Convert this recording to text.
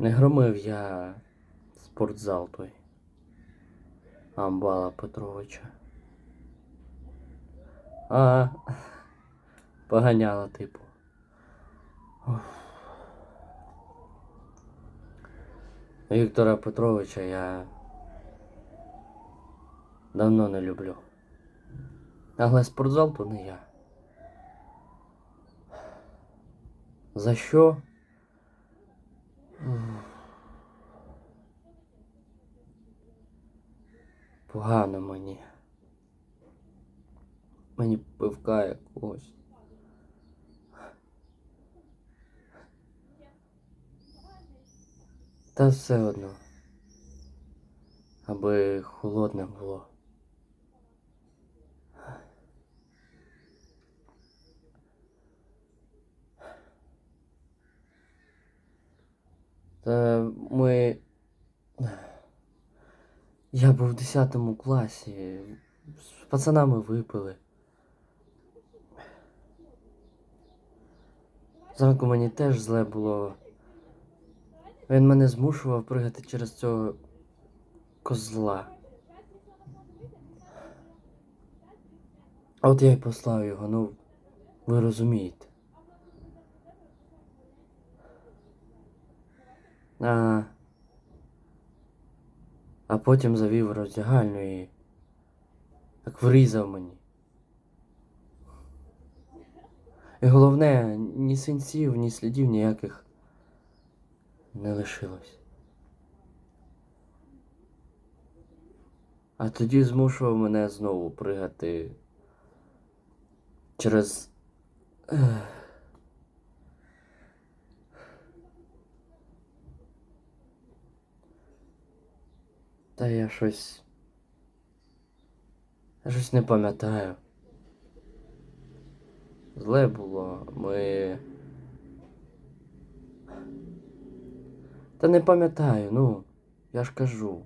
Не громив я спортзал той. Амбала Петровича. А поганяла, типу. Віктора Петровича я давно не люблю. Але спортзал то не я. За що? Погано мені. Мені пивка якогось. Та все одно. Аби холодне було. Та ми. Я був в 10 класі. З пацанами випили. Зранку мені теж зле було. Він мене змушував пригати через цього козла. От я й послав його, ну, ви розумієте. А, а потім завів в роздягальню і так врізав мені. І головне, ні синців, ні слідів ніяких не лишилось. А тоді змушував мене знову пригати через. Та я щось. Я щось не пам'ятаю. Зле було, ми. Та не пам'ятаю, ну, я ж кажу.